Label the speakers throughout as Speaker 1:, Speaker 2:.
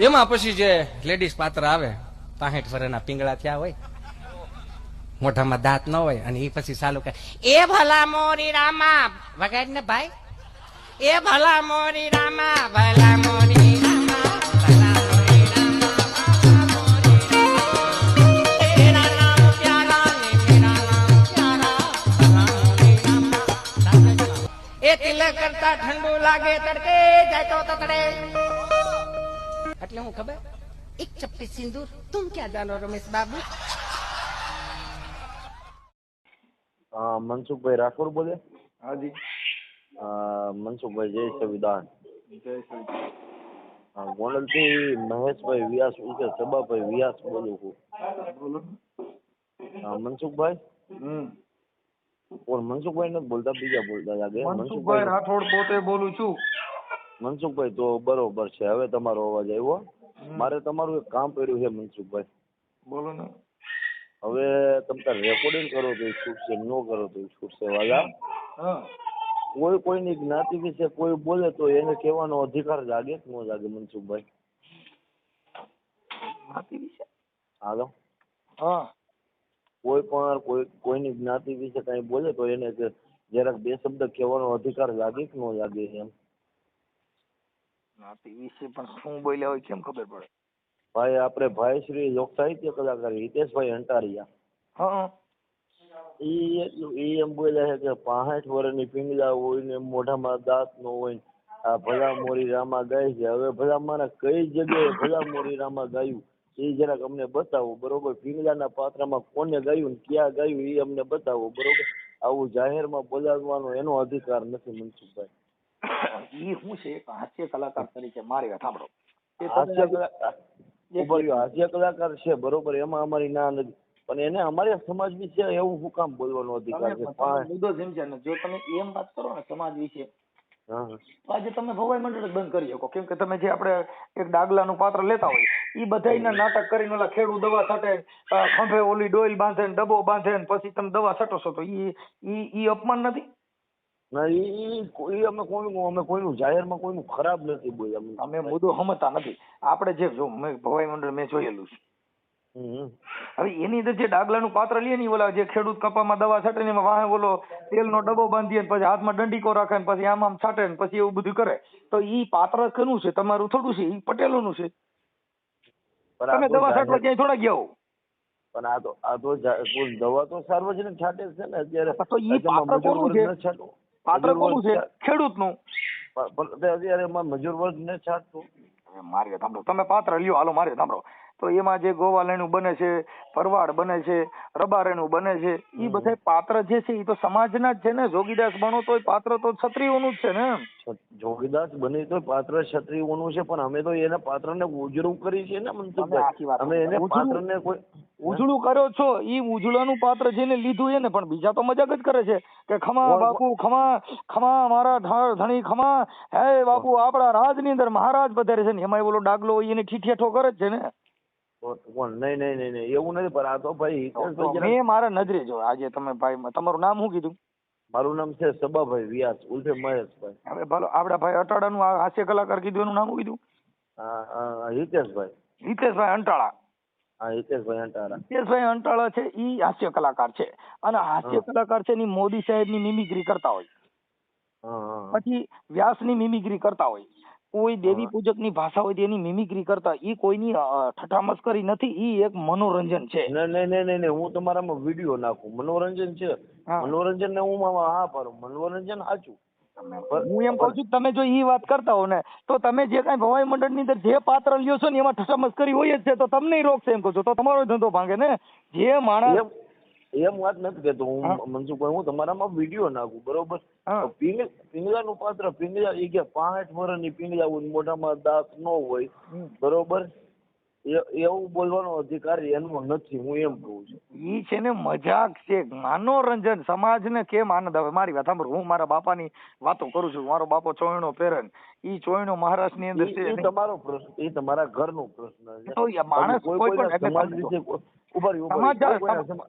Speaker 1: એમાં પછી જે લેડીઝ પાત્ર આવે, પાસઠ વર્ષના પીંગળા થયા હોય, મોઢામાં દાંત ન હોય, અને એ પછી ચાલુ કહે, એ ભલા મોરી રામા, વગાડ ને ભાઈ એ ભલા મોરી રામા, ભલા મોરી. એ તિલક કરતા ઠંડુ લાગે, તડકે જાય તો તતડે એટલે હું ખબર એક ચપ્પી સિંદૂર તુમ ક્યાં જાનો રમેશ બાબુ
Speaker 2: અ, મનસુખભાઈ રાઠોડ બોલે
Speaker 3: હાજી
Speaker 2: અ, મનસુખભાઈ જય સંવિધાન
Speaker 3: જય શ્રી
Speaker 2: ગોંડલથી મહેશભાઈ વ્યાસ ઉર્ફે સબાભાઈ વ્યાસ બોલું છું।
Speaker 3: બોલો
Speaker 2: અ, મનસુખભાઈ
Speaker 3: હમ.
Speaker 2: કોણ મનસુખભાઈ નથી બોલતા બીજા બોલતા લાગે?
Speaker 3: મનસુખભાઈ રાઠોડ પોતે બોલું છું.
Speaker 2: મનસુખભાઈ તો બરોબર છે. હવે તમારો અવાજ આવ્યો. મારે તમારું એક કામ પડ્યું છે મનસુખભાઈ.
Speaker 3: બોલો ને.
Speaker 2: હવે તમે રેકોર્ડિંગ કરો તો છૂટશે ન કરો તો છૂટશે વાલા. કોઈ કોઈની જ્ઞાતિ વિશે કોઈ બોલે તો એને કહેવાનો અધિકાર જાગે કે ન જાગે મનસુખભાઈ?
Speaker 3: જ્ઞાતિ વિશે?
Speaker 2: હાલો.
Speaker 3: હા.
Speaker 2: કોઈ પણ કોઈ કોઈની જ્ઞાતિ વિશે કઈ બોલે તો એને જરાક બે શબ્દ કહેવાનો અધિકાર લાગે કે ન લાગે એમ.
Speaker 3: જ્ઞાતિ વિશે પણ શું બોલ્યા હોય કેમ ખબર પડે?
Speaker 2: ભાઈ આપણે ભાઈ શ્રી લોક સાહિત્ય કલાકાર હિતેશભાઈ અંટારિયા.
Speaker 3: હા
Speaker 2: ઈ એટલું ઈ એમ બોલ્યા છે કે પાંસઠ વર્ષની પિંગલા હોય ને મોઢામાં દાંત નો હોય આ ભલા મોરી રામા ગાય છે. હવે ભલા મારા કઈ જગ્યાએ ભલા મોરી રામા ગાયું? એ જરાક અમને બતાવો બરોબર? પિંગલાના પાત્રમાં કોને ગાયું ને ક્યાં ગાયું એ અમને બતાવો બરોબર? આવું જાહેરમાં બોલાવવાનો એનો અધિકાર નથી મનસુખભાઈ.
Speaker 3: ઈ હું છે એક હાસ્ય કલાકાર તરીકે મારી વાત સાંભળો.
Speaker 2: હાસ્ય કલાકાર છે બરોબર એમાં અમારી ના નથી. પણ એને અમારે સમાજ વિશે એવું હું કામ બોલવાનો અધિકાર છે?
Speaker 3: મુદ્દો સમજ્યા ને. જો તમે એમ વાત કરો ને સમાજ વિશે આજે તમે ભવાઈ મંડળ બંધ કરી શકો. કેમ કે તમે જે આપણે એક ડાગલાનું પાત્ર લેતા હોય ઈ બધાયના નાટક કરીને ઓલા ખેડૂ દવા છટે ખંભે ઓલી ડોઈલ બાંધે ને ડબ્બો બાંધે ને પછી તમે દવા છટો છો તો ઈ ઈ અપમાન નથી?
Speaker 2: ના ઈ કોઈ અમે કોઈનું અમે કોઈનું જાહેરમાં કોઈનું ખરાબ નથી બોલ્યા.
Speaker 3: અમે મુદ્દો સમજતા નથી. આપણે જે જો મેં ભવાઈ મંડળ મેં જોયેલું છે.
Speaker 2: હમ.
Speaker 3: હવે એની અંદર જે ડાગલાનું પાત્ર લે ને ઈ ઓલા જે ખેડૂત કપામાં દવા છાંટે ને એમાં વાહે ઓલો તેલનો ડબ્બો બાંધીએ ને પછી હાથમાં દંડીકો રાખે ને પછી આમ આમ છાંટે ને પછી એવું બધું કરે. તો ઈ પાત્ર કનું છે? તમારું થોડું છે? ઈ પટેલોનું છે?
Speaker 2: પણ આ
Speaker 3: તમે
Speaker 2: તો
Speaker 3: દવા છાંટવા
Speaker 2: જાહેર-
Speaker 3: ક્યાંય થોડા ગયા હો?
Speaker 2: પણ આ તો આ તો જા- કોઈ દવા તો સાર્વજનિક છાંટે છે ને અત્યારે.
Speaker 3: તો ઈ પાત્ર કોનું છે?
Speaker 2: છાંટતો.
Speaker 3: પાત્ર કોનું છે?
Speaker 2: ખેડૂત
Speaker 3: ખેડૂતનું.
Speaker 2: અત્યારે મજૂર વર્ગ ને છાંટતું.
Speaker 3: હવે મારી વાત સાંભળો. તમે પાત્ર લ્યો. હાલો મારી વાત સાંભળો. તો એમાં જે ગોવાલેણું બને છે ભરવાડ બને છે રબારેણું બને છે ઈ બધા પાત્ર જે છે એ તો સમાજના જ છે ને. જોગીદાસ બનો તો પાત્ર તો ક્ષત્રિયોનું જ છે ને
Speaker 2: જોગીદાસ બની તો પાત્ર ક્ષત્રિયોનું છે પણ અમે તો એના પાત્રને ઉજળું કરી છે ને મનસુખભાઈ. અમે એને
Speaker 3: ઉજળું-
Speaker 2: પાત્રને કોઈ
Speaker 3: ઉજળું કર્યો છો ઈ ઉજળાનું પાત્ર જેને લીધું એને પણ બીજા તો મજાક જ કરે છે કે ખમા બાપુ ખમા ખમા મારા ધણી ખમા. હે બાપુ આપણા રાજની અંદર મહારાજ પધારે છે ને એમાં ઓલો ડાગલો એને ઠીઠિયાઠો કરે જ છે ને.
Speaker 2: કોણ- નહીં નહીં નહીં નહીં એવું નથી પણ આ તો ભાઈ હિતેશભાઈ
Speaker 3: મેં મારા નજરે જો આજે તમે ભાઈ તમારું નામ શું કીધું?
Speaker 2: મારું નામ છે સબાભાઈ વ્યાસ ઉર્ફે મહેશભાઈ.
Speaker 3: હવે ભલો આપડા ભાઈ અટાડાનું હાસ્ય કલાકાર કીધું એનું નામ શું કીધું?
Speaker 2: હિતેશભાઈ.
Speaker 3: હિતેશભાઈ અંટાળા.
Speaker 2: હા હિતેશભાઈ અંટારા
Speaker 3: હિતેશભાઈ અંટાળા છે ઈ હાસ્ય કલાકાર છે. અને હાસ્ય કલાકાર છે ની મોદી સાહેબની મિમિક્રી કરતા હોય. પછી વ્યાસની મિમિક્રી કરતા હોય. કોઈ દેવી પૂજકની ભાષા હોય તેની મિમિક્રી કરતા ઈ કોઈની ઠઠામસ્કરી નથી ઈ એક મનોરંજન છે.
Speaker 2: ના ના ના હું તમારામાં વીડિયો નાખું. મનોરંજન છે.
Speaker 3: હા.
Speaker 2: મનોરંજન ને હું હા પાડું. મનોરંજન સાચું.
Speaker 3: હું એમ કહું છું તમે જો ઈ વાત કરતા હો ને તો તમે જે કાંઈ ભવાઈ મંડળની અંદર જે પાત્ર લ્યો છો ને એમાં ઠઠામસ્કરી હોય જ છે તો તમને રોકશે એમ કહું છું. તો તમારો ધંધો ભાંગે ને. જે માણસ
Speaker 2: એમ વાત નથી કેતો
Speaker 3: હા.
Speaker 2: મનસુખભાઈ હું તમારામાં વીડિયો નાખું બરોબર? પિંગલાનું પાત્ર પિંગલા એ કે પાંઠ વર્ષની પિંગલા હોય મોઢામાં દાંત ન હોય બરોબર? એવું બોલવાનો અધિકાર એનો નથી હું એમ કહું છું.
Speaker 3: ઈ છે ને મજાક છે. મનોરંજન સમાજને કેમ આનંદ આવે? મારી વાત સાંભળો હું મારા બાપાની વાતો કરું છું. મારો બાપો ચોયણો પેરન ને ઈ ચોયણો મહારાષ્ટ્રની અંદર છે
Speaker 2: એ તમારો પ્રશ્ન એ તમારા ઘરનો પ્રશ્ન છે.
Speaker 3: તો માણસ
Speaker 2: કોઈ
Speaker 3: પણ
Speaker 2: સમાજ. વિશે ઊભા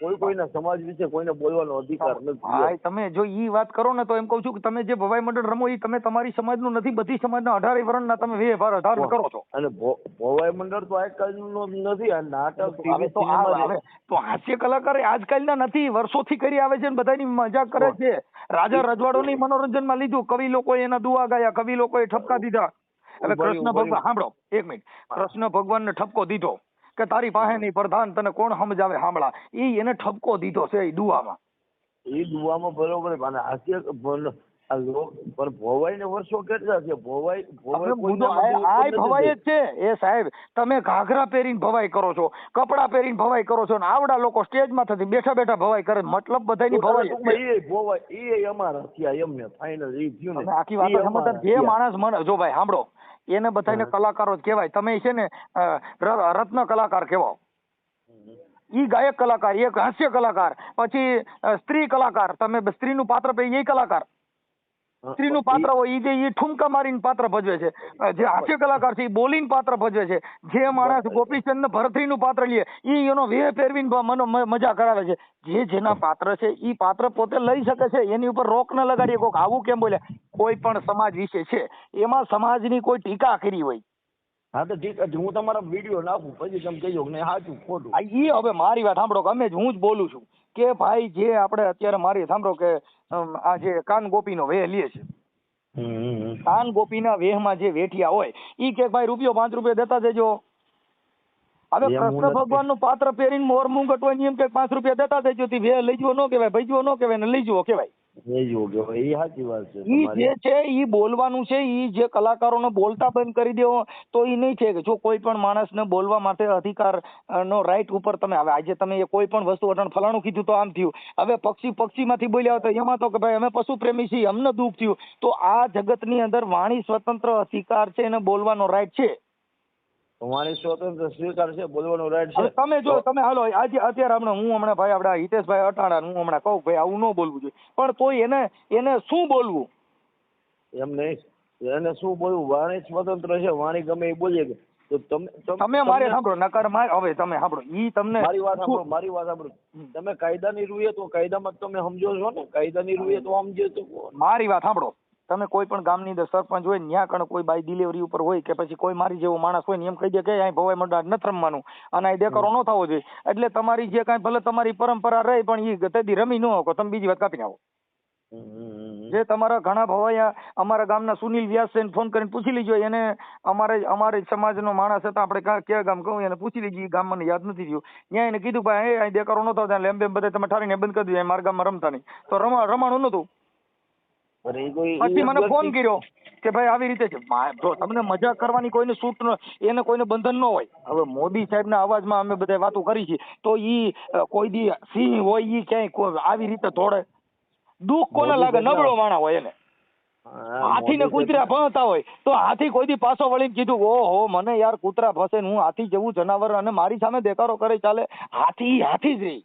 Speaker 2: કોઈ કોઈના સમા- કોઈ કોઈના સમાજ વિશે કોઈને બોલવાનો અધિકાર નથી.
Speaker 3: તમે જો ઈ વાત કરો ને તો એમ કહું છું કે તમે જે ભવાઈ મંડળ રમો ઈ તમે તમારી સમાજનું નથી બધી સમાજના અઢારે વર્ણના તમે વ્યવહાર ધારણ કરો છો.
Speaker 2: અને ભવાઈ મંડળ તો આજકાલનું નથી આ નાટક ટીવી
Speaker 3: તો
Speaker 2: સિનેમા
Speaker 3: તો હાસ્ય કલાકાર આજકાલના નથી વર્ષોથી કરી આવે છે ને બધાની મજાક કરે છે. રાજા રજવાડોની મનોરંજનમાં લીધું કવિ લોકોએ એના દુઆ ગાયા કવિ લોકોએ ઠપકા દીધા. હવે કૃષ્ણ ભગવાન સાંભળો એક મિનિટ. કૃષ્ણ ભગવાનને ઠપકો દીધો. કે તારી પાસે નહીં પ્રધાન તને કોણ સમજાવે? સાંભળા. ઈ એને ઠપકો દીધો છે એ દુઆમાં.
Speaker 2: એ દુવામાં બરોબર હાસ્ય પણ ભોવાઈ ને વર્ષો કેટલા છે ભોવાઈ ભોવાઈ
Speaker 3: જ છે. એ સાહેબ તમે ઘાઘરા પહેરીને ભવાઈ કરો છો કપડા પહેરીને ભવાઈ કરો છો ને આવડા લોકો સ્ટેજમાં થતી બેઠા બેઠા ભવાઈ કરે મતલબ બધાની ભવાઈ
Speaker 2: એ ભોવાઈ એ અમારા થયા એમને ફાઇનલ એ થયું ને.
Speaker 3: આખી વાત સમજતા જે માણસ મને જો ભાઈ સાંભળો. એને બધાને કલાકારો જ કહેવાય. તમે છે ને રત્ન કલાકાર કહેવાઓ. ઈ ગાયક કલાકાર એક હાસ્ય કલાકાર પછી સ્ત્રી કલાકાર. તમે સ્ત્રીનું પાત્ર પે એ કલાકાર. સ્ત્રીનું પાત્ર હોય ઈ જે ઈ ઠુમકા મારીને પાત્ર ભજવે છે. જે હાસ્ય કલાકાર છે ઈ બોલીને પાત્ર ભજવે છે. જે માણસ ગોપીચંદ ને ભરતરીનું પાત્ર લે ઈ એનો વેહ પહેરવીને મનો મજા કરાવે છે. જે જેના પાત્ર છે ઈ પાત્ર પોતે લઈ શકે છે એની ઉપર રોક ન લગાડીએ. કોક આવું કેમ બોલે કોઈ પણ સમાજ વિશે છે. એમાં સમાજની કોઈ ટીકા કરી હોય.
Speaker 2: હા તો ઠીક છે હું તમારા વીડિયો નાખું પછી તમે કહેજો કે સાચું ખોટું.
Speaker 3: આ ઈ હવે મારી વાત સાંભળો કે અમે જ હું જ બોલું છું કે ભાઈ જે આપણે અત્યારે મારી સાંભળો કે આ જે કાન ગોપીનો વેહ લે છે. કાન ગોપીના વેહમાં જે વેઠિયા હોય ઈ કે ભાઈ રૂપિયો પાંચ રૂપિયા દેતા દેજો. હવે કૃષ્ણ ભગવાનનું પાત્ર પહેરીને મોર મુંગટ હોય એમ કે પાંચ રૂપિયા દેતા દેજો તી વેહ લઈ જવો ન કહેવાય ભજવો ન કહેવાય ને લઈ જવો કહેવાય.
Speaker 2: એ જો કે એ સાચી વાત છે.
Speaker 3: ઈ જે છે ઈ બોલવાનું છે ઈ જે કલાકારોને બોલતા બંધ કરી દેવો તો ઈ નહીં છે કે જો કોઈ પણ માણસને બોલવા માટે અધિકાર નો રાઈટ ઉપર તમે હવે આજે તમે કોઈ પણ વસ્તુ અટણ ફલાણું કીધું તો આમ થયું. હવે પક્ષી પક્ષીમાંથી બોલ્યા તો એમાં તો કે ભાઈ અમે પશુ પ્રેમી છીએ અમને દુઃખ થયું. તો આ જગતની અંદર વાણી સ્વતંત્ર અધિકાર છે એને બોલવાનો રાઈટ છે.
Speaker 2: તમારી સ્વતંત્ર સ્વીકાર છે બોલવાનો રાઈટ છે.
Speaker 3: તમે જો તમે હાલો આજે અત્યારે હમણાં હું હમણાં ભાઈ આપડા હિતેશભાઈ અટાણા હું હમણાં કહું ભાઈ આવું ન બોલવું જોઈએ. પણ તોય એને એને શું બોલવું?
Speaker 2: એમ નહીં. એને શું બોલવું? વાણી સ્વતંત્ર છે વાણી ગમે એ બોલીએ કે. તો તમે તમ-
Speaker 3: મારે સાંભળો નકાર મારે હવે તમે સાંભળો ઈ તમને
Speaker 2: મારી વાત સાંભળો મારી વાત સાંભળો. તમે કાયદાની રૂએ તો કાયદામાં તમે સમજો છો ને? કાયદાની રૂએ તો સમજો તો
Speaker 3: મારી વાત સાંભળો. તમે કોઈ પણ ગામની અંદર સરપંચ હોય ને ત્યાં કણ કોઈ બાય ડિલિવરી ઉપર હોય કે પછી કોઈ મારી જેવો માણસ હોય ને એમ કહી દે કે અહીં ભવાઈ મંડળ નથી રમવાનું. અને અહીં દેકારો ન થવો જોઈએ. એટલે તમારી જે કાંઈ ભલે તમારી પરંપરા રહે પણ એ તેથી રમી ન શકો. તમે બીજી વાત કાપી
Speaker 2: હમ.
Speaker 3: જે તમારા ઘણા ભવાયા અમારા ગામના સુનિલ વ્યાસ છે ફોન કરીને પૂછી લીજો. એને અમારે અમારે સમાજનો માણસ હતા આપણે ક્યાં ગામ કહું? એને પૂછી લીધી ગામ મને યાદ નથી થયું ત્યાં એને કીધું ભાઈ અહીં દેકારો નતો ત્યાં લેમ બેમ બધા તમે ઠારીને બંધ કરી દીધું. મારા ગામમાં રમતા નહીં. તો રમા રમાણું
Speaker 2: કોઈ
Speaker 3: પછી મને ફોન કર્યો કે ભાઈ આવી રીતે છે. જો તમને મજા કરવાની કોઈને છૂટ એને કોઈને બંધન ન હોય. હવે મોદી સાહેબના અવાજમાં અમે બધા વાતો કરી છે. તો ઈ કોઈ દી સિંહ હોય ઈ ક્યાંય આવી રીતે દોડે. દુઃખ કોને લાગે? નબળો માણા હોય એને. હાથી
Speaker 2: ને
Speaker 3: કૂતરા ભણતા હોય. તો હાથી કોઈ દી પાછો વળીને કીધું ઓહો મને યાર કૂતરા ફસે ને હું હાથી જેવું જનાવર અને મારી સામે દેકારો કરે ચાલે. હાથી હાથી જ રહી.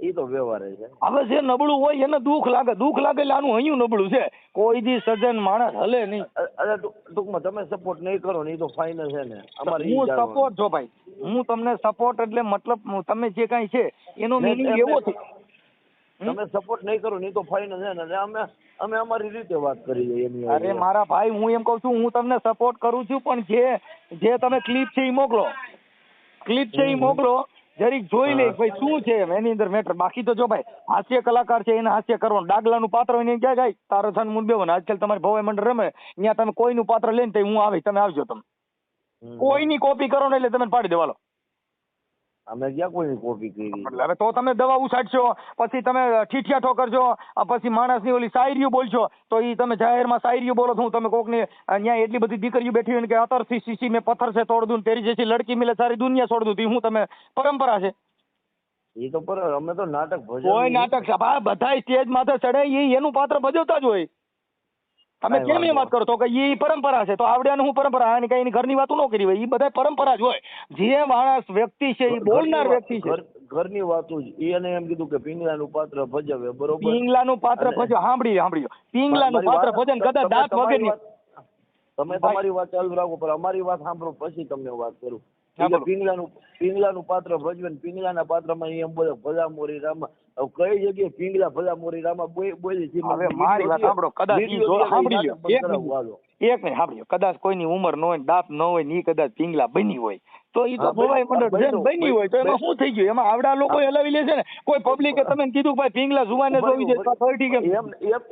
Speaker 2: ઈ તો વ્યવહાર છે.
Speaker 3: હવે જે નબળું હોય એને દુઃખ લાગે. દુઃખ લાગે એટલે આનું હૈયું નબળું છે. કોઈ દી સજન માણસ હલે નહીં.
Speaker 2: અરે ટૂંકમાં તમે સપોર્ટ નહીં કરો ને એ તો ફાઇનલ છે ને. અમારે
Speaker 3: હું સપોર્ટ છો. ભાઈ હું તમને સપોર્ટ એટલે મતલબ તમે જે કાંઈ છે એનો મિનિંગ એવો છે.
Speaker 2: તમે સપોર્ટ નહીં કરો નહીં તો ફાઇનલ છે ને. અમે અમે અમારી રીતે વાત કરી એની
Speaker 3: અરે મારા ભાઈ હું એમ કહું છું હું તમને સપોર્ટ કરું છું પણ જે જે તમે ક્લિપ છે એ મોકલો. ક્લિપ છે એ મોકલો. જરીક જોઈ લે. ભાઈ શું છે એની અંદર મેટર બાકી તો જો ભાઈ હાસ્ય કલાકાર છે એને હાસ્ય કરવાનું. ડાગલાનું પાત્ર હોય ને એને ક્યાં જાય? તારો થાન બેવો ને. આજકાલ તમારે ભવાઈ મંડળ રમે ત્યાં તમે કોઈનું પાત્ર લઈને તો હું આવી તમે આવજો તમે. કોઈની કોપી કરો ને એટલે તમે પાડી દેવાલો.
Speaker 2: અમે ક્યાં કોઈની કોપી કરી
Speaker 3: એટલે હવે તો તમે દવા ઉછાડશો પછી તમે ઠીઠિયા આ પછી માણસની ઓલી શાયરીઓ બોલશો તો ઈ તમે જાહેરમાં શાયરીઓ બોલો છો તમે કોકની અહીંયા એટલી બધી દીકરીઓ બેઠી હોય ને કે અતરથી સીસી મેં પથ્થર છે તોડ દઉં તેરી જैसी લડકી મિલે સારી દુનિયા છોડ દઉં તો હું તમે પરંપરા છે?
Speaker 2: એ તો પર અમે તો નાટક ભજવ
Speaker 3: કોઈ નાટક બધા સ્ટેજ માથે ચડે એનું પાત્ર ભજવતા જ હોય. તમે કેમ એ વાત કરો? તો કે એ પરંપરા છે. તો આવડ્યાનું હું પરંપરા આની કઈ ઘરની વાતો ન કરી હોય. એ બધા પરંપરા જ હોય. જે માણસ વ્યક્તિ છે એ બોલનાર વ્યક્તિ છે.
Speaker 2: ઘરની વાતો જ. એને એમ કીધું કે પિંગલાનું પાત્ર ભજવે બરોબર?
Speaker 3: પિંગલાનું પાત્ર ભજવે. સાંભળી સાંભળ્યો પિંગલાનું પાત્ર ભજન કદાચ દાંત વગરની.
Speaker 2: તમે તમારી વાત ચાલુ રાખો પણ અમારી વાત સાંભળો પછી તમને વાત કરું. પિંગલાનું પિંગલાનું પાત્ર ભજવે પિંગલાના પાત્રમાં એમ બોલે ભલા મોરી રામા કઈ જગ્યાએ પિંગલા ભલા મોરી રામા બોલી છે
Speaker 3: હવે મારી વાત સાંભળો કદાચ જો સાંભળી લો એક મિનિટ એક મિનિટ સાંભળ્યો કદાચ કોઈની ઉંમર ન હોય દાંત ન હોયની કદાચ પિંગલા બની હોય તો ઈ તો
Speaker 2: હા,
Speaker 3: મંડળ
Speaker 2: જેમ
Speaker 3: બની હોય તો એમાં શું થઈ ગયું? એમાં આવડા લોકો હલાવી લે છે ને? કોઈ પબ્લિકે તમે કીધું કે ભાઈ પિંગલા જુવાને જોવી છે તો થોડી ઠીક એમ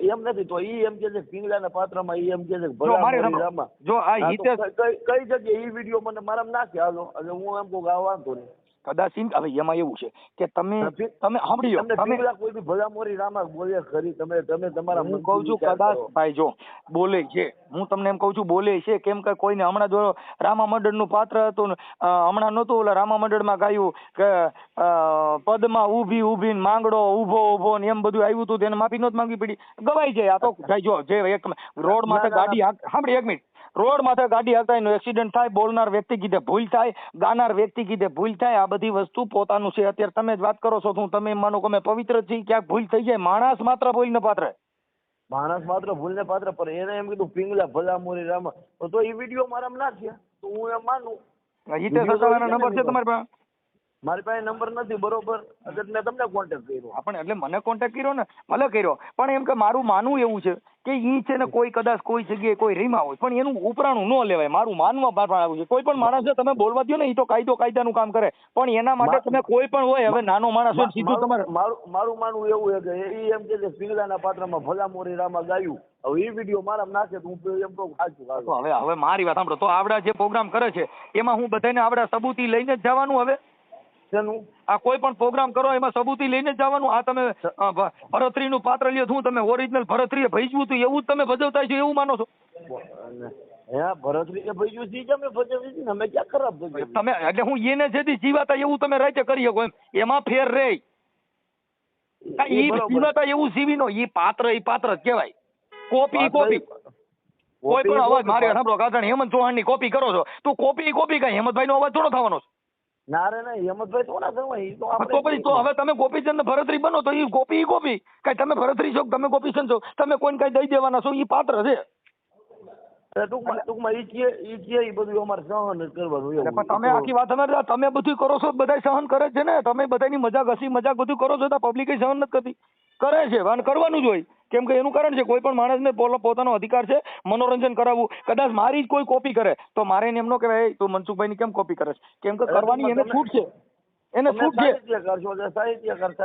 Speaker 2: એમ નથી તો ઈ એમ કે છે પિંગલાના પાત્રમાં ઈ એમ કે છે ભલા
Speaker 3: મારે
Speaker 2: રામા
Speaker 3: જો આ હિતેશ
Speaker 2: કઈ કઈ જગ્યાએ ઈ વીડિયો મને મારામાં નાખે હાલો. એટલે હું એમ કહું કે આ વાંધો નહીં.
Speaker 3: કદાચ ઈ- હવે એમાં એવું છે કે તમે તમે
Speaker 2: સાંભળ્યો
Speaker 3: તમે
Speaker 2: કોઈ બી ભલા મોરી રામા બોલે ખરી તમે તમે તમારા
Speaker 3: હું કહું છું કદાચ ભાઈ જો બોલે છે હું તમને એમ કહું છું બોલે છે કેમ કે કોઈને હમણાં જો રામા મંડળનું પાત્ર હતું હમણાં નહોતું ઓલા રામા મંડળમાં ગાયું કે પદમાં ઊભી ઊભી માંગડો ઊભો ઊભો ને એમ બધું આવ્યું હતું તેને માફી નહોતી માંગવી પડી. ગવાઈ જાય આ તો ભાઈ જો જે એક રોડ માથે ગાડી સાંભળી એક મિનિટ. રોડ માથે ગાડી હાલતા એનો એક્સિડન્ટ થાય બોલનાર વ્યક્તિ કીધે ભૂલ થાય ગાનાર વ્યક્તિ કીધે ભૂલ થાય આ બધી વસ્તુ પોતાનું છે. અત્યારે તમે જ વાત કરો છો તો હું તમે માનો કે અમે પવિત્ર છીએ ક્યાંક ભૂલ થઈ જાય માણસ માત્ર ભૂલને પાત્ર
Speaker 2: માણસ માત્ર ભૂલને પાત્ર પર એને એમ કીધું પિંગલા ભલા મોરી રામ. તો એ વીડિયો મારામાં નાખ્યા તો હું એમ માનું.
Speaker 3: હિતેશ નંબર છે તમારી પાસે.
Speaker 2: મારી પાસે નંબર નથી બરોબર? એટલે મેં તમને કોન્ટેક્ટ કર્યો.
Speaker 3: પણ એટલે મને કોન્ટેક્ટ કર્યો ને? ભલે કર્યો. પણ એમ કે મારું માનવું એવું છે કે ઈ છે ને કોઈ કદાચ કોઈ જગ્યાએ કોઈ રીમા હોય પણ એનું ઉપરાણું ન લેવાય. મારું માનવા બહાર આવ્યું છે. કોઈ પણ માણસ તમે બોલવા દો ને એ તો કાયદો કાયદાનું કામ કરે. પણ એના માટે તમે કોઈ પણ હોય હવે નાનો માણસ હોય સીધું તમારે
Speaker 2: મારું મારું- માનવું એવું છે કે એ એમ કે છે પિંગલાના પાત્રમાં ભલા મોરી રામા ગાયું. હવે એ વીડિયો મારા નાખે તો હું એમ કહું સાચું
Speaker 3: હવે હવે મારી વાત સાંભળો. તો આવડા જે પ્રોગ્રામ કરે છે એમાં હું બધાને આવડા સબૂતી લઈને જ જવાનું હવે?
Speaker 2: શેનું?
Speaker 3: આ કોઈ પણ પ્રોગ્રામ કરો એમાં સબૂતી લઈને જ જવાનું. આ તમે ભરતરીનું પાત્ર લ્યો શું તમે ઓરિજિનલ ભરતરીએ ભજવું હતું એવું જ તમે ભજવતા છો એવું માનો છો? તમે એટલે હું એને જેથી જીવાતા એવું તમે રાતે કરી શકો એમ. એમાં ફેર રે. જીવાતા એવું જીવી નો ઈ પાત્ર ઈ પાત્ર જ કહેવાય. Copy copy. કોઈ પણ અવાજ મારે સાંભળો કાજણ હેમંત ચૌહાણની કોપી કરો છો. તો કોપી કોપી કઈ? હેમંતભાઈ નો અવાજ થોડો થવાનો છે.
Speaker 2: ના રે હેમંતભાઈ તો આપણે
Speaker 3: તો પછી તો હવે તમે ગોપીચંદ ભરતરી બનો તો ઈ કઈ તમે ભરતરી છો તમે ગોપીચંદ છો? તમે કોઈને કઈ દઈ દેવાના છો? ઈ પાત્ર છે.
Speaker 2: ટૂંકમાં ટૂંકમાં ઈ કે ઈ કે ઈ બધું અમારે સહન કરવાનું એવું.
Speaker 3: તમે આખી વાત સમજ તમે બધું કરો છો બધા સહન કરે છે ને? તમે બધાની મજાક હસી મજાક બધું કરો છો તો પબ્લિક સહન નથી કરતી. કરે છે અને કરવાનું જ હોય. કેમ કે એનું કારણ છે કોઈ પણ માણસને પોતાનો અધિકાર છે મનોરંજન કરાવવું. કદાચ મારી જ કોઈ કોપી કરે તો મારે એમ ન કહેવાય "એ તું મનસુખભાઈ ની કેમ કોપી કરે છે? કેમ કે કરવાની એને છૂટ છે. એને છૂટ છે.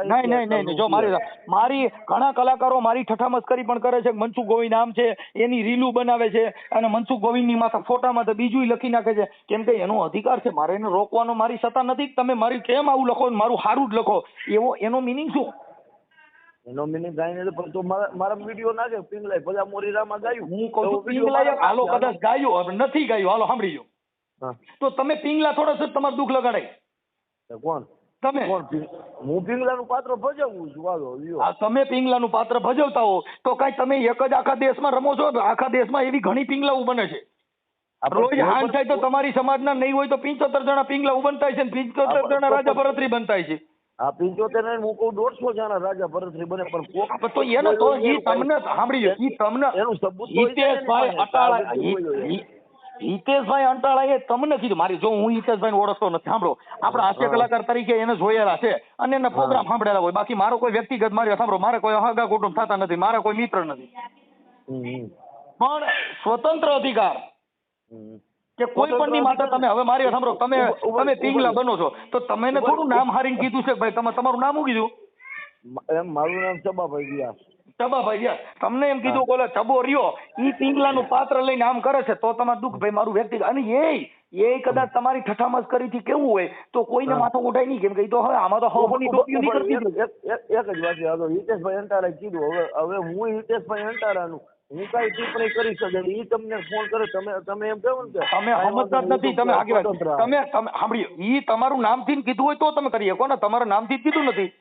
Speaker 3: નહીં નહીં નહીં નહીં. જો મારી મારી ઘણા કલાકારો મારી ઠઠા મસ્કરી પણ કરે છે. મનસુખ ગોવિંદ આમ છે એની રીલું બનાવે છે અને મનસુખ ગોવિંદની માથા ફોટામાં તો બીજું લખી નાખે છે. કેમ કે એનો અધિકાર છે. મારે એને રોકવાનો મારી સત્તા નથી. તમે મારી કેમ આવું લખો મારું સારું જ લખો? એવો એનો મિનિંગ શું?
Speaker 2: એનો મિનિંગ ગાય નથી પણ તો મારા મારા વીડિયો નાખે પિંગલાઈ ભલા મોરી રામા ગાયું.
Speaker 3: હું કહું છું
Speaker 2: video
Speaker 3: હાલો કદાચ ગાયું હવે નથી ગાયું હાલો સાંભળી લો તો તમે પિંગલા થોડા છો તમારું દુઃખ લગાડાય
Speaker 2: તો કોણ?
Speaker 3: તમે.
Speaker 2: હું પિંગલાનું પાત્ર ભજવું છું વાલો
Speaker 3: આ તમે પિંગલાનું પાત્ર ભજવતા હો તો કાંઈ તમે એક જ આખા દેશમાં રમો છો આખા દેશમાં એવી ઘણી પિંગલાઓ બને છે. રોજ હાન થાય તો તમારી સમાજના નહીં હોય તો પિંચોતર જણા પિંગલા બનતા છે ને પિંચોતેર જણા રાજા ભરતરી બનતા છે.
Speaker 2: આ પિંચોતેર ને હું કહું દોઢસો જણા રાજા ભરતરી બને પણ કોક
Speaker 3: તો એનો તો ઈ તમને સાંભળી ઈ તમને
Speaker 2: એનું સબૂત
Speaker 3: હિતેશભાઈ અટાળા હિતેશભાઈ અંટાળા અંટાળાએ તમને કીધું મારી જો હું હિતેશભાઈ ઓળખતો નથી સાંભળો. આપણા હાસ્ય કલાકાર તરીકે એને જોયેલા છે અને એના પ્રોગ્રામ સાંભળેલા હોય. બાકી મારો કોઈ વ્યક્તિગત મારી સાંભળો મારે કોઈ હગા કુટુંબ થતા નથી મારા કોઈ મિત્ર નથી. પણ સ્વતંત્ર અધિકાર. કે કોઈ પણ ની માતા તમે હવે મારી સાંભળો તમે તમે પિંગલા બનો છો. તો તમે થોડું નામ હારીને કીધું છે ભાઈ તમે તમારું નામ શું કીધું?
Speaker 2: એમ મારું નામ ચબાભાઈ વ્યાસ.
Speaker 3: ચબાભાઈ વ્યાસ. તમને એમ કીધું કે ચબો રહ્યો. ઈ પિંગલાનું પાત્ર લઈને આમ કરે છે તો તમારે દુઃખ ભાઈ મારું વ્યક્તિગત. અને એ એ કદાચ તમારી ઠઠામસ કરીથી કેવું હોય તો કોઈને. માથું ઉઠાય નહીં. કેમ કે તો હવે આમાં તો હવની ટોપીઓ નીકળતી
Speaker 2: એક- જ વાત છે. હિતેશભાઈ અંટારાએ કીધું. હવે હવે હું હિતેશભાઈ અંટારાનું હું કઈ ટિપ્પણી કરી શકે. ઈ તમને ફોન કરે તમે તમે એમ કહો ને
Speaker 3: તમે સમજતા નથી તમે આગળ તમે તમે સાંભળ્યો ઈ તમારું નામથી જ કીધું હોય તો તમે કરી શકો ને તમારા નામથી જ કીધું નથી.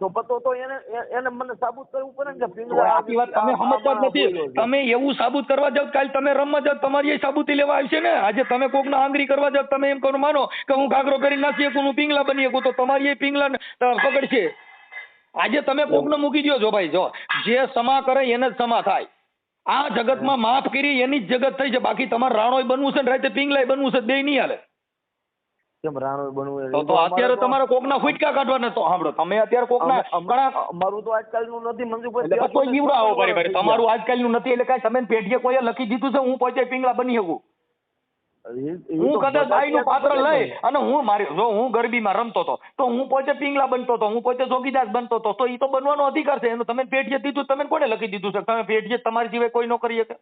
Speaker 2: તો પતો તો એને એને મને સાબુત કરવું પડે ને કે પિંગલા
Speaker 3: આખી વાત તમે સમજતા જ નથી. તમે એવું સાબુત કરવા જાવ કાલ તમે રમવા જાવ તમારી એ સાબુતી લેવા આવશે ને? આજે તમે કોક આંગળી કરવા જાવ તમે એમ કરો માનો કે હું ઘાઘરો કરી નાખી શકું હું પિંગલા બની શકું તો તમારી એ પિંગલા પકડશે. આજે તમે કોકને મૂકી દો છો ભાઈ જો. જે સમા કરે એને જ સમા થાય. આ જગતમાં માફ કરી એની જ જગત થઈ છે. બાકી તમારે રાણોય બનવું છે ને રાતે પિંગલાય બનવું છે બે નહીં હાલે.
Speaker 2: કેમ રાણો બનવું
Speaker 3: તો અત્યારે તમારે કોકના ફૂટકા કાઢવાના તો સાંભળો તમે અત્યારે કોકના ઘણા
Speaker 2: અમારું તો આજકાલનું નથી મંજુભાઈ
Speaker 3: એટલે કોઈ જીવડાવો ભાઈ ભાઈ તમારું આજકાલનું નથી એટલે કાંઈ તમે પેઢીએ કોઈએ લખી દીધું છે હું પોતે પિંગલા બની શકું? હું કદાચ બાઈનું પાત્ર લઈ અને હું મારી જો હું ગરબીમાં રમતો હતો તો હું પોતે પિંગલા બનતો હતો હું પોતે જોગીદાસ બનતો હતો તો એ તો બનવાનો અધિકાર છે. એનું તમે પેઢીએ દીધું તમે કોને લખી દીધું છે? તમે પેઢીએ તમારી સિવાય કોઈ ન કરી શકે.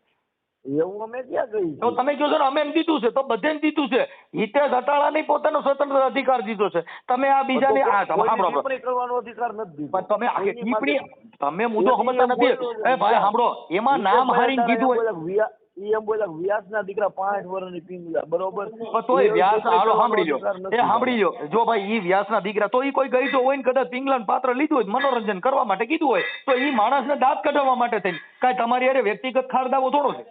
Speaker 2: એવું અમે ક્યાં કહી
Speaker 3: તો તમે કહો છો ને અમે એમ દીધું છે તો બધે દીધું છે. હિતેશ અટાળાને પોતાનો સ્વતંત્ર અધિકાર દીધો છે. તમે આ બીજાને આ સાંભળો.
Speaker 2: કરવાનો અધિકાર નથી
Speaker 3: પણ તમે
Speaker 2: કોઈની
Speaker 3: તમે મુદ્દો સમજતા નથી. એ ભાઈ સાંભળો. એમાં નામ હારીને કીધું હોય
Speaker 2: ઈ એમ બોલ્યા વ્યાસ ના દીકરા પાંચ વર્ષની પીંગલા બરોબર?
Speaker 3: તો તોય વ્યાસ હાલો સાંભળી લો એ સાંભળી લો જો ભાઈ ઈ વ્યાસના દીકરા તો ઈ કોઈ ગઈઢો હોય ને કદાચ પીંગલા પાત્ર લીધું હોય મનોરંજન કરવા માટે કીધું હોય તો ઈ માણસને દાંત કઢાવવા માટે થઈને. કાંઈ તમારી અરે વ્યક્તિગત ખારદાવો થોડો છે?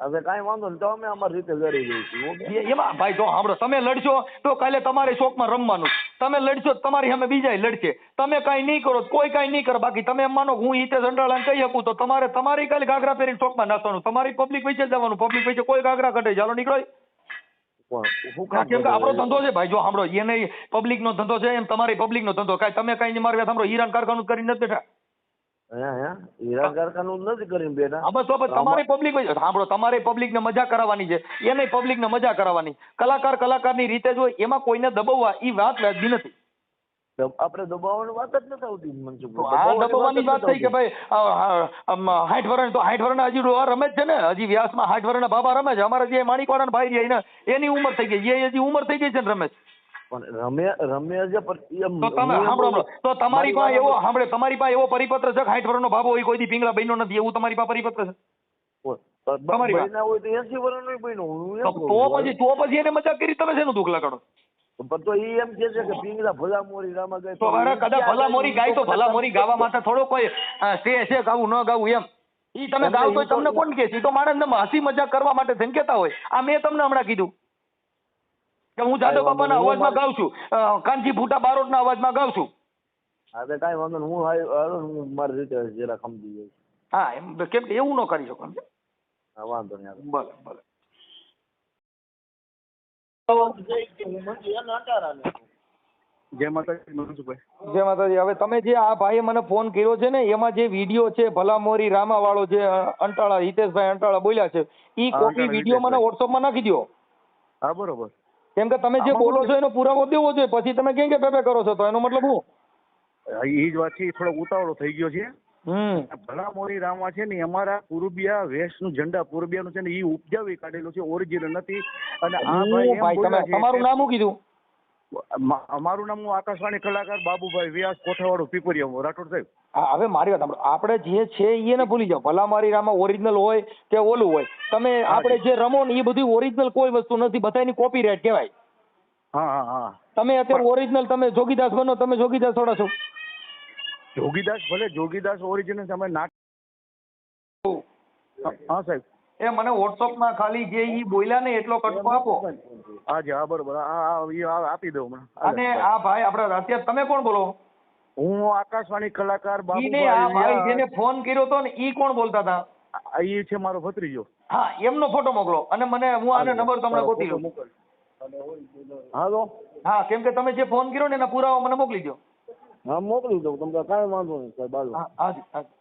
Speaker 2: હવે કાંઈ વાંધો નહીં તો અમે અમારી રીતે લડી જઈશું ઓકે
Speaker 3: એ- એમાં ભાઈ જો સાંભળો તમે લડશો તો કાલે તમારે શોખમાં રમવાનું. તમે લડશો તો તમારી સામે બીજાય લડશે. તમે કાંઈ નહીં કરો તો કોઈ કાંઈ નહીં કરે. બાકી તમે એમ માનો કે હું હિતેશ અંડાળાને કહી શકું તો તમારે તમારી કાલે ઘાઘરા પહેરીને શોખમાં નાખવાનું તમારી પબ્લિક વચ્ચે જવાનું. પબ્લિક વચ્ચે કોઈ ઘાઘરા કઢે ચાલો નીકળો.
Speaker 2: પણ શું કામ
Speaker 3: કેમ કે આપણો
Speaker 2: બધું?
Speaker 3: ધંધો છે ભાઈ જો સાંભળો એને પબ્લિક નો ધંધો છે એમ તમારી પબ્લિક નો ધંધો. કાંઈ તમે કાંઈ નહીં મારવા સાંભળો હીરાન કારખાનું કરીને નથી બેઠા.
Speaker 2: હીરા કારખાનું નથી કરીને બેઠા
Speaker 3: હા બસ તો પછી પબ્લિક સાંભળો તમારે પબ્લિક મજા કરાવવાની છે. એને પબ્લિક મજા કરાવવાની. કલાકાર કલાકારની રીતે જો એમાં કોઈને દબાવવા એ વાત વ્યાજબી નથી.
Speaker 2: આપણે દબાવવાની વાત જ નથી આવતી
Speaker 3: તો
Speaker 2: મનસુખભાઈ
Speaker 3: દબાવવાની વાત થઈ કે ભાઈ હાઠ વરણ તો હાઠ વરણ હજી રમે જ છે ને? હજી વ્યાસમાં હાઠ વર્ષના બાબા રમે છે. અમારા જે માણિકવાડા ભાઈ રહ્યા એને એની ઉંમર થઈ ગઈ એ હજી ઉંમર થઈ ગઈ છે ને રમે છે.
Speaker 2: પણ રમે રમે છે પણ
Speaker 3: તો તમે સાંભળો તો તમારી પાસે એવો સાંભળે તમારી પાસે એવો પરિપત્ર છે હાઠ વર્ષનો બાબો હોય કોઈ દી પિંગલા બન્યો નથી એવું તમારી પાસે પરિપત્ર છે? તમારી
Speaker 2: તો.
Speaker 3: પછી તો પછી એને મજાક કરી તમે શેનું દુઃખ લગાડો
Speaker 2: તો એ એમ કે છે કે પિંગલા ભલા મોરી રામા ગાય
Speaker 3: તો અરે કદાચ ભલા મોરી ગાય? તો ભલા મોરી ગાવા માટે થોડો કોઈ સ્ટે છે ગાવું ન ગાવું એમ. ઈ તમે ગાવ તો તમને કોણ કે છે? તો માણસને હસી મજાક કરવા માટે કહેતા હોય. આ મેં તમને હમણાં કીધું. કે હું જાદવ બાપાના અવાજમાં ગાઉં છું. કાનજી ભૂટા બારોટના અવાજમાં ગાઉં છું.
Speaker 2: હા તો કાંઈ વાંધો હું હાલ- હું મારી રીતે જરા સમજી જઈશ
Speaker 3: હા એમ કેમ કે એવું ન કરી શકો
Speaker 2: હા વાંધો નહીં
Speaker 3: ભલે ભલે.
Speaker 4: જય માતાજી મનસુખભાઈ.
Speaker 3: જય માતાજી. હવે તમે જે આ ભાઈએ મને ફોન કર્યો છે ને એમાં જે વીડિયો છે ભલા મોરી રામા વાળો જે અંટાળા હિતેશભાઈ અંટાળા બોલ્યા છે ઈ કોપી વીડિયો મને વોટ્સઅપમાં નાખી દો
Speaker 4: હા બરોબર.
Speaker 3: કેમ કે તમે જે બોલો છો એનો પુરાવો દેવો જોઈએ. પછી તમે કેમ કે પેપે કરો છો? તો એનો મતલબ હું?
Speaker 4: એ જ વાત છે થોડો ઉતાવળો થઈ ગયો છે. ભલા મોરી રામા છે ને અમારા પૂર્બિયા વેસ્ટનું ઝંડા પૂર્બિયાનું છે ને એ ઉપજાવી કાઢેલું છે ઓરિજિનલ નથી. અને આ ભાઈ
Speaker 3: તમારું નામ શું કીધું?
Speaker 4: અમારું નામ હું આકાશવાણી કલાકાર બાબુભાઈ વ્યાસ કોઠાવાળો પીપરિયા રાઠોડ સાહેબ.
Speaker 3: હવે મારી વાત આપણે જે છે એ ને ભૂલી જાઓ. ભલા મારી રામાં ઓરિજિનલ હોય કે ઓલું હોય. તમે આપણે જે રમો ને એ બધું ઓરિજિનલ કોઈ વસ્તુ નથી. બધાની કોપીરાઇટ કહેવાય.
Speaker 4: હા હા હા.
Speaker 3: તમે અત્યારે ઓરિજિનલ તમે જોગીદાસ બનો તમે જોગીદાસ થોડા છો.
Speaker 4: જોગીદાસ ભલે જોગીદાસ ઓરિજિનલ તમે ના હા સાહેબ.
Speaker 3: એ મને વોટ્સઅપમાં ખાલી જે ઈ બોલ્યા ને એટલો કટકો આપો.
Speaker 4: હા જી હા બરોબર. આ- આપી દઉં હમણાં.
Speaker 3: અને આ ભાઈ આપણે અત્યારે તમે કોણ બોલો?
Speaker 4: હું આકાશવાણી કલાકાર
Speaker 3: ઈ આ ભાઈ
Speaker 4: બાબુભાઈ
Speaker 3: જેને ફોન કર્યો તો ને ઈ કોણ બોલતા હતા.
Speaker 4: ઈ છે મારો ભત્રીજો.
Speaker 3: હા એમનો ફોટો મોકલો અને મને હું આને નંબર તમને ગોતી લઉં.
Speaker 2: હાલો?
Speaker 3: હા કેમ કે તમે જે ફોન કર્યો ને એના પુરાવા મને મોકલી દો
Speaker 2: હા મોકલી દઉં તમને કાંઈ વાંધો નહીં સાહેબ હાલો.
Speaker 3: હાજી હાજી